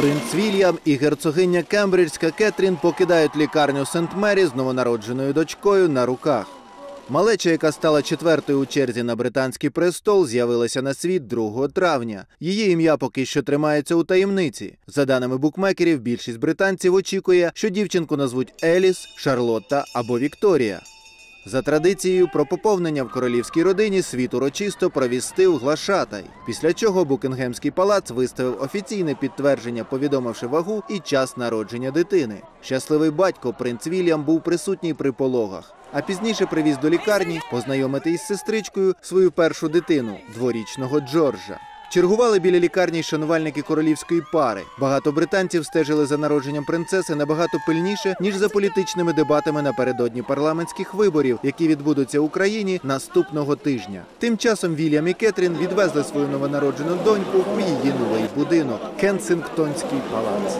Принц Вільям і герцогиня Кембриджська Кетрін покидають лікарню Сент Мері з новонародженою дочкою на руках. Малеча, яка стала четвертою у черзі на британський престол, з'явилася на світ 2 травня. Її ім'я поки що тримається у таємниці. За даними букмекерів, більшість британців очікує, що дівчинку назвуть Еліс, Шарлотта або Вікторія. За традицією, про поповнення в королівській родині світ урочисто провістив глашатай, після чого Букінгемський палац виставив офіційне підтвердження, повідомивши вагу і час народження дитини. Щасливий батько принц Вільям був присутній при пологах, а пізніше привіз до лікарні познайомити із сестричкою свою першу дитину, дворічного Джорджа. Чергували біля лікарні шанувальники королівської пари. Багато британців стежили за народженням принцеси набагато пильніше, ніж за політичними дебатами напередодні парламентських виборів, які відбудуться в Україні наступного тижня. Тим часом Вільям і Кетрін відвезли свою новонароджену доньку у її новий будинок Кенсингтонський палац.